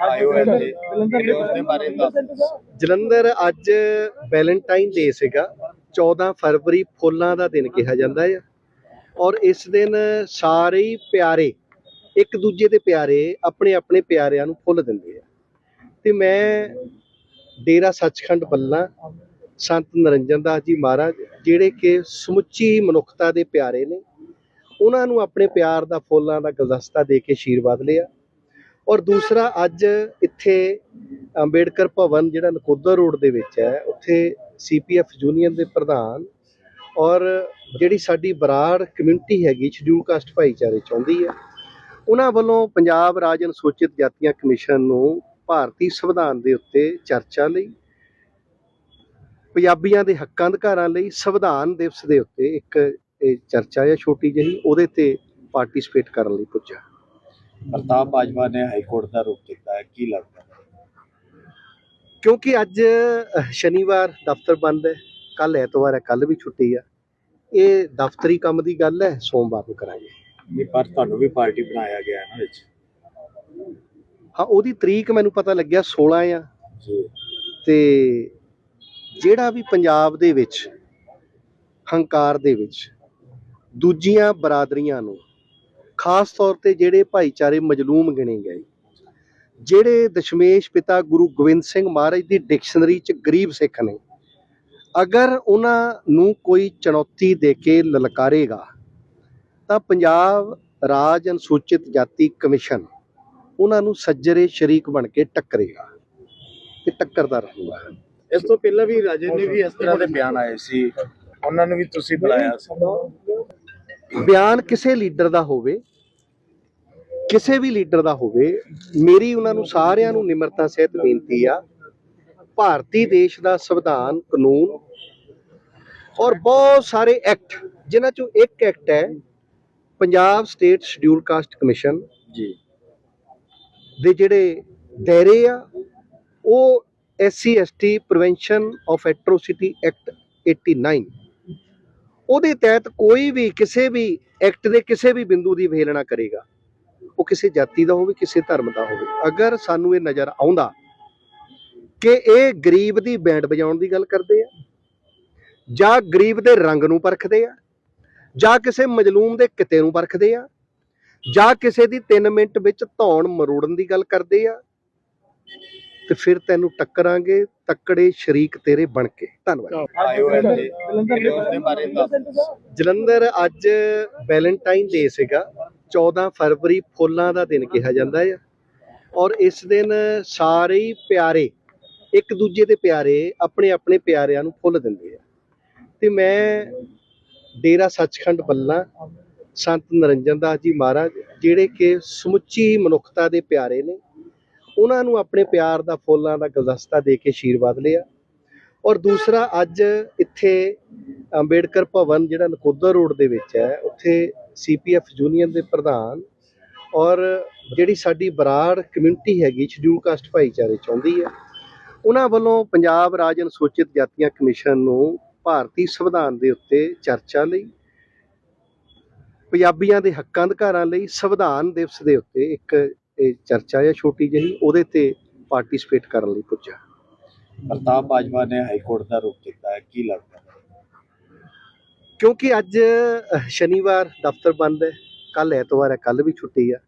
ਆਏ ਹੋ ਇੱਥੇ ਉਸਦੇ ਬਾਰੇ ਦੱਸ। ਜਲੰਧਰ ਅੱਜ ਵੈਲੈਂਟਾਈਨ ਡੇ ਸੀਗਾ। 14 ਫਰਵਰੀ ਫੁੱਲਾਂ ਦਾ ਦਿਨ ਕਿਹਾ ਜਾਂਦਾ ਹੈ ਔਰ ਇਸ ਦਿਨ ਸਾਰੇ ਹੀ ਪਿਆਰੇ ਇੱਕ ਦੂਜੇ ਦੇ ਪਿਆਰੇ ਆਪਣੇ ਆਪਣੇ ਪਿਆਰਿਆਂ ਨੂੰ ਫੁੱਲ ਦਿੰਦੇ ਆ। ਤੇ ਮੈਂ ਡੇਰਾ ਸੱਚਖੰਡ ਬੱਲਾ ਸੰਤ ਨਰਿੰਜਨ ਦਾਸ ਜੀ ਮਹਾਰਾਜ ਜਿਹੜੇ ਕਿ ਸਮੁੱਚੀ ਮਨੁੱਖਤਾ ਦੇ ਪਿਆਰੇ ਨੇ ਉਹਨਾਂ ਨੂੰ ਆਪਣੇ ਪਿਆਰ ਦਾ ਫੁੱਲਾਂ ਦਾ ਗੁਲਦਸਤਾ ਦੇ ਕੇ ਆਸ਼ੀਰਵਾਦ ਲਿਆ। ਔਰ ਦੂਸਰਾ ਅੱਜ ਇੱਥੇ ਅੰਬੇਡਕਰ ਭਵਨ ਜਿਹੜਾ ਨਕੋਦਰ ਰੋਡ ਦੇ ਵਿੱਚ ਹੈ, ਉੱਥੇ ਸੀਪੀਐਫ ਯੂਨੀਅਨ ਦੇ ਪ੍ਰਧਾਨ ਔਰ ਜਿਹੜੀ ਸਾਡੀ ਬਰਾੜ ਕਮਿਊਨਿਟੀ ਹੈਗੀ ਸ਼ਡਿਊਲ ਕਾਸਟ ਭਾਈਚਾਰੇ ਚਾਹੁੰਦੀ ਹੈ, ਉਹਨਾਂ ਵੱਲੋਂ ਪੰਜਾਬ ਰਾਜ ਅਨੁਸੂਚਿਤ ਜਾਤੀਆਂ ਕਮਿਸ਼ਨ ਨੂੰ ਭਾਰਤੀ ਸੰਵਿਧਾਨ ਦੇ ਉੱਤੇ ਚਰਚਾ ਲਈ, ਪੰਜਾਬੀਆਂ ਦੇ ਹੱਕਾਂ ਅਧਿਕਾਰਾਂ ਲਈ ਸੰਵਿਧਾਨ ਦਿਵਸ ਦੇ ਉੱਤੇ ਇੱਕ ਇਹ ਚਰਚਾ ਹੈ ਛੋਟੀ ਜਿਹੀ ਉਹਦੇ ਤੇ ਪਾਰਟਿਸਿਪੇਟ ਕਰਨ ਲਈ ਪੁੱਜਾ। ਪ੍ਰਤਾਪ ਬਾਜਵਾ ਨੇ ਹਾਈ ਕੋਰਟ ਦਾ ਰੁਖ ਕੀਤਾ ਹੈ ਕੀ ਲੱਗਦਾ? ਕਿਉਂਕਿ ਅੱਜ ਸ਼ਨੀਵਾਰ ਦਫ਼ਤਰ ਬੰਦ ਹੈ ਕੱਲ ਐਤਵਾਰ ਹੈ ਕੱਲ ਵੀ ਛੁੱਟੀ ਆ। ਇਹ ਦਫ਼ਤਰੀ ਕੰਮ ਦੀ ਗੱਲ ਹੈ ਸੋਮਵਾਰ ਨੂੰ ਕਰਾਂਗੇ। ਵੀ ਪਰ ਤੁਹਾਨੂੰ ਵੀ ਪਾਰਟੀ ਬਣਾਇਆ ਗਿਆ ਹੈ ਨਾ ਵਿੱਚ? ਹਾਂ ਉਹਦੀ ਤਰੀਕ ਮੈਨੂੰ ਪਤਾ ਲੱਗਿਆ 16 ਆ। ਜੀ। ਤੇ ਜਿਹੜਾ ਵੀ ਪੰਜਾਬ ਦੇ ਵਿੱਚ ਹੰਕਾਰ ਦੇ ਵਿੱਚ ਦੂਜੀਆਂ ਬਰਾਦਰੀਆਂ ਨੂੰ ਖਾਸ ਤੌਰ ਤੇ ਜਿਹੜੇ ਭਾਈਚਾਰੇ ਮਜਲੂਮ ਗਿਣੇ ਗਏ। ਜਿਹੜੇ ਦਸ਼ਮੇਸ਼ ਪਿਤਾ ਗੁਰੂ ਗੋਬਿੰਦ ਸਿੰਘ ਮਹਾਰਾਜ ਦੀ ਡਿਕਸ਼ਨਰੀ ਚ ਗਰੀਬ ਸਿੱਖ ਨੇ, ਅਗਰ ਉਹਨਾਂ ਨੂੰ ਕੋਈ ਚੁਣੌਤੀ ਦੇ ਕੇ ਲਲਕਾਰੇਗਾ, ਤਾਂ ਪੰਜਾਬ ਰਾਜ ਅਨੁਸੂਚਿਤ ਜਾਤੀ ਕਮਿਸ਼ਨ ਉਹਨਾਂ ਨੂੰ ਸੱਜਰੇ ਸ਼ਰੀਕ ਬਣ ਕੇ ਟੱਕਰੇਗਾ ਤੇ ਟੱਕਰਦਾ ਰਹੂਗਾ। ਇਸ ਤੋਂ ਪਹਿਲਾਂ ਵੀ ਰਾਜੇ ਨੇ ਵੀ ਇਸ ਤਰ੍ਹਾਂ ਦੇ ਬਿਆਨ ਆਏ ਸੀ। ਉਹਨਾਂ ਨੂੰ ਵੀ ਤੁਸੀਂ ਬੁਲਾਇਆ ਸੀ। ਬਿਆਨ ਕਿਸੇ ਲੀਡਰ ਦਾ ਹੋਵੇ ਕਿਸੇ ਵੀ ਲੀਡਰ ਦਾ ਹੋਵੇ ਮੇਰੀ ਉਹਨਾਂ ਨੂੰ ਸਾਰਿਆਂ ਨੂੰ ਨਿਮਰਤਾ ਸਹਿਤ ਬੇਨਤੀ ਆ ਭਾਰਤੀ ਦੇਸ਼ ਦਾ ਸੰਵਿਧਾਨ ਕਾਨੂੰਨ ਔਰ ਬਹੁਤ ਸਾਰੇ ਐਕਟ ਜਿਨ੍ਹਾਂ ਚੋਂ ਇੱਕ ਐਕਟ ਹੈ Punjab state schedule caste commission ਜੀ। ਦੇ ਜਿਹੜੇ ਦਾਇਰੇ ਆ ਉਹ SC ST prevention of atrocity act 89 ਉਹਦੇ ਤਹਿਤ ਕੋਈ ਵੀ, ਕਿਸੇ ਵੀ ਐਕਟ ਦੇ ਕਿਸੇ ਵੀ ਬਿੰਦੂ ਦੀ ਵੇਲਣਾ ਕਰੇਗਾ। ਉਹ ਕਿਸੇ ਜਾਤੀ ਦਾ ਹੋਵੇ, ਕਿਸੇ ਧਰਮ ਦਾ ਹੋਵੇ। ਅਗਰ ਸਾਨੂੰ ਇਹ ਨਜ਼ਰ ਆਉਂਦਾ ਕਿ ਇਹ ਗਰੀਬ ਦੀ ਬੈਂਡ ਵਜਾਉਣ ਦੀ ਗੱਲ ਕਰਦੇ ਆ, ਜਾਂ ਗਰੀਬ ਦੇ ਰੰਗ ਨੂੰ ਪਰਖਦੇ ਆ, ਜਾਂ ਕਿਸੇ ਮਜਲੂਮ ਦੇ ਕਿਤੇ ਨੂੰ ਪਰਖਦੇ ਆ, ਜਾਂ ਕਿਸੇ ਦੀ 3 ਮਿੰਟ ਵਿੱਚ ਧੌਣ ਮਰੋੜਨ ਦੀ ਗੱਲ ਕਰਦੇ ਆ ਤੇ ਫਿਰ ਤੈਨੂੰ ਟੱਕਰਾਂਗੇ ਤੱਕੜੇ ਸ਼ਰੀਕ ਤੇਰੇ ਬਣ ਕੇ। ਧੰਨਵਾਦ। ਜਲੰਧਰ ਅੱਜ ਵੈਲੈਂਟਾਈਨ ਡੇ ਸੀਗਾ। 14 ਫਰਵਰੀ ਫੁੱਲਾਂ ਦਾ ਦਿਨ ਕਿਹਾ ਜਾਂਦਾ ਹੈ ਔਰ ਇਸ ਦਿਨ ਸਾਰੇ ਹੀ ਪਿਆਰੇ ਇੱਕ ਦੂਜੇ ਦੇ ਪਿਆਰੇ ਆਪਣੇ ਆਪਣੇ ਪਿਆਰਿਆਂ ਨੂੰ ਫੁੱਲ ਦਿੰਦੇ ਆ। ਤੇ ਮੈਂ ਡੇਰਾ ਸੱਚਖੰਡ ਬੱਲਾ ਸੰਤ ਨਰਿੰਜਨ ਦਾਸ ਜੀ ਮਹਾਰਾਜ ਜਿਹੜੇ ਕਿ ਸਮੁੱਚੀ ਮਨੁੱਖਤਾ ਦੇ ਪਿਆਰੇ ਨੇ ਉਹਨਾਂ ਨੂੰ ਆਪਣੇ ਪਿਆਰ ਦਾ, ਫੁੱਲਾਂ ਦਾ, ਗੁਲਦਸਤਾ ਦੇ ਕੇ ਆਸ਼ੀਰਵਾਦ ਲਿਆ। ਔਰ ਦੂਸਰਾ, ਅੱਜ ਇੱਥੇ ਅੰਬੇਡਕਰ ਭਵਨ ਜਿਹੜਾ ਨਕੋਦਰ ਰੋਡ ਦੇ ਵਿੱਚ ਹੈ, ਉੱਥੇ ਸੀਪੀਐਫ ਯੂਨੀਅਨ ਦੇ ਪ੍ਰਧਾਨ ਔਰ ਜਿਹੜੀ ਸਾਡੀ ਬਰਾੜ ਕਮਿਊਨਿਟੀ ਹੈਗੀ ਸ਼ਡਿਊਲ ਕਾਸਟ ਭਾਈਚਾਰੇ ਚਾਹੁੰਦੀ ਹੈ, ਉਹਨਾਂ ਵੱਲੋਂ ਪੰਜਾਬ ਰਾਜ ਅਨੁਸੂਚਿਤ ਜਾਤੀਆਂ ਕਮਿਸ਼ਨ ਨੂੰ ਭਾਰਤੀ ਸੰਵਿਧਾਨ ਦੇ ਉੱਤੇ ਚਰਚਾ ਲਈ, ਪੰਜਾਬੀਆਂ ਦੇ ਹੱਕਾਂ ਅਧਿਕਾਰਾਂ ਲਈ ਸੰਵਿਧਾਨ ਦਿਵਸ ਦੇ ਉੱਤੇ ਇੱਕ ਇਹ ਚਰਚਾ ਹੈ ਛੋਟੀ ਜਿਹੀ ਉਹਦੇ ਤੇ ਪਾਰਟਿਸਿਪੇਟ ਕਰਨ ਲਈ ਪੁੱਜਾ। ਪ੍ਰਤਾਪ ਬਾਜਵਾ ਨੇ ਹਾਈ ਕੋਰਟ ਦਾ ਰੁਖ ਕੀਤਾ ਹੈ ਕੀ ਲੱਗਦਾ? ਕਿਉਂਕਿ ਅੱਜ ਸ਼ਨੀਵਾਰ ਦਫ਼ਤਰ ਬੰਦ ਹੈ ਕੱਲ ਐਤਵਾਰ ਹੈ ਕੱਲ ਵੀ ਛੁੱਟੀ ਆ।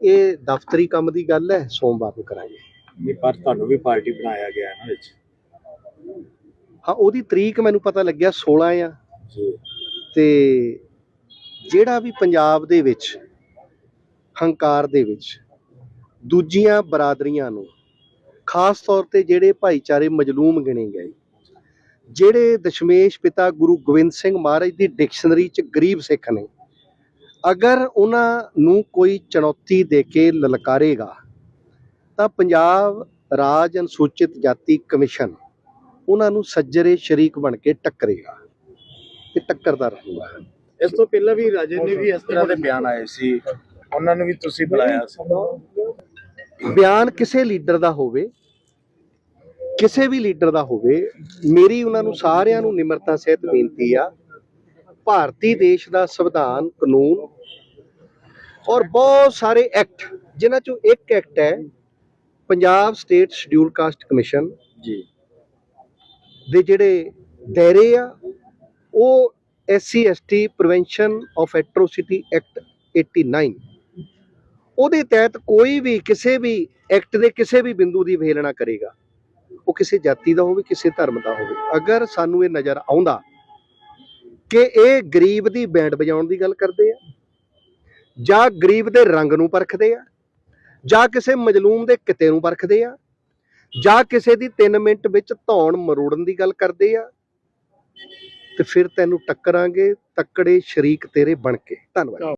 ਇਹ ਦਫ਼ਤਰੀ ਕੰਮ ਦੀ ਗੱਲ ਹੈ ਸੋਮਵਾਰ ਨੂੰ ਕਰਾਂਗੇ। ਵੀ ਪਰ ਤੁਹਾਨੂੰ ਵੀ ਪਾਰਟੀ ਬਣਾਇਆ ਗਿਆ ਹੈ ਨਾ ਵਿੱਚ? ਹਾਂ ਉਹਦੀ ਤਰੀਕ ਮੈਨੂੰ ਪਤਾ ਲੱਗਿਆ 16 ਆ। ਜੀ। ਤੇ ਜਿਹੜਾ ਵੀ ਪੰਜਾਬ ਦੇ ਵਿੱਚ ਹੰਕਾਰ ਦੇ ਵਿੱਚ ਦੂਜੀਆਂ ਬਰਾਦਰੀਆਂ ਨੂੰ, ਖਾਸ ਤੌਰ ਤੇ ਜਿਹੜੇ ਭਾਈਚਾਰੇ ਮਜਲੂਮ ਗਿਣੇ ਗਏ। ਜਿਹੜੇ ਦਸ਼ਮੇਸ਼ ਪਿਤਾ ਗੁਰੂ ਗੋਬਿੰਦ ਸਿੰਘ ਮਹਾਰਾਜ ਦੀ ਡਿਕਸ਼ਨਰੀ ਚ ਗਰੀਬ ਸਿੱਖ ਨੇ, ਅਗਰ ਉਹਨਾਂ ਨੂੰ ਕੋਈ ਚੁਣੌਤੀ ਦੇ ਕੇ ਲਲਕਾਰੇਗਾ, ਤਾਂ ਪੰਜਾਬ ਰਾਜ ਅਨੁਸੂਚਿਤ ਜਾਤੀ ਕਮਿਸ਼ਨ ਉਹਨਾਂ ਨੂੰ ਸੱਜਰੇ ਸ਼ਰੀਕ ਬਣ ਕੇ ਟੱਕਰੇਗਾ ਤੇ ਟੱਕਰਦਾ ਰਹੂਗਾ। ਇਸ ਤੋਂ ਪਹਿਲਾਂ ਵੀ ਰਾਜੇ ਨੇ ਵੀ ਇਸ ਤਰ੍ਹਾਂ ਦੇ ਬਿਆਨ ਆਏ ਸੀ। ਉਹਨਾਂ ਨੂੰ ਵੀ ਤੁਸੀਂ ਬੁਲਾਇਆ ਸੀ। ਬਿਆਨ ਕਿਸੇ ਲੀਡਰ ਦਾ ਹੋਵੇ ਕਿਸੇ ਵੀ ਲੀਡਰ ਦਾ ਹੋਵੇ ਮੇਰੀ ਉਹਨਾਂ ਨੂੰ ਸਾਰਿਆਂ ਨੂੰ ਨਿਮਰਤਾ ਸਹਿਤ ਬੇਨਤੀ ਆ ਭਾਰਤੀ ਦੇਸ਼ ਦਾ ਸੰਵਿਧਾਨ ਕਾਨੂੰਨ ਔਰ ਬਹੁਤ ਸਾਰੇ ਐਕਟ ਜਿਨ੍ਹਾਂ ਚੋਂ ਇੱਕ ਐਕਟ ਹੈ Punjab state schedule caste commission ਜੀ। ਦੇ ਜਿਹੜੇ ਦਾਇਰੇ ਆ ਉਹ SC ST prevention of atrocity act 89 ਉਹਦੇ ਤਹਿਤ ਕੋਈ ਵੀ ਕਿਸੇ ਵੀ ਐਕਟ ਦੇ ਕਿਸੇ ਵੀ ਬਿੰਦੂ ਦੀ ਵੇਲਣਾ ਕਰੇਗਾ। ਉਹ ਕਿਸੇ ਜਾਤੀ ਦਾ ਹੋਵੇ, ਕਿਸੇ ਧਰਮ ਦਾ ਹੋਵੇ। ਅਗਰ ਸਾਨੂੰ ਇਹ ਨਜ਼ਰ ਆਉਂਦਾ ਕਿ ਇਹ ਗਰੀਬ ਦੀ ਬੈਂਡ ਵਜਾਉਣ ਦੀ ਗੱਲ ਕਰਦੇ ਆ, ਜਾਂ ਗਰੀਬ ਦੇ ਰੰਗ ਨੂੰ ਪਰਖਦੇ ਆ, ਜਾਂ ਕਿਸੇ ਮਜਲੂਮ ਦੇ ਕਿਤੇ ਨੂੰ ਪਰਖਦੇ ਆ, ਜਾਂ ਕਿਸੇ ਦੀ 3 ਮਿੰਟ ਵਿੱਚ ਧੌਣ ਮਰੋੜਨ ਦੀ ਗੱਲ ਕਰਦੇ ਆ, ਤੇ ਫਿਰ ਤੈਨੂੰ ਟੱਕਰਾਂਗੇ, ਤੱਕੜੇ ਸ਼ਰੀਕ ਤੇਰੇ ਬਣ ਕੇ। ਧੰਨਵਾਦ।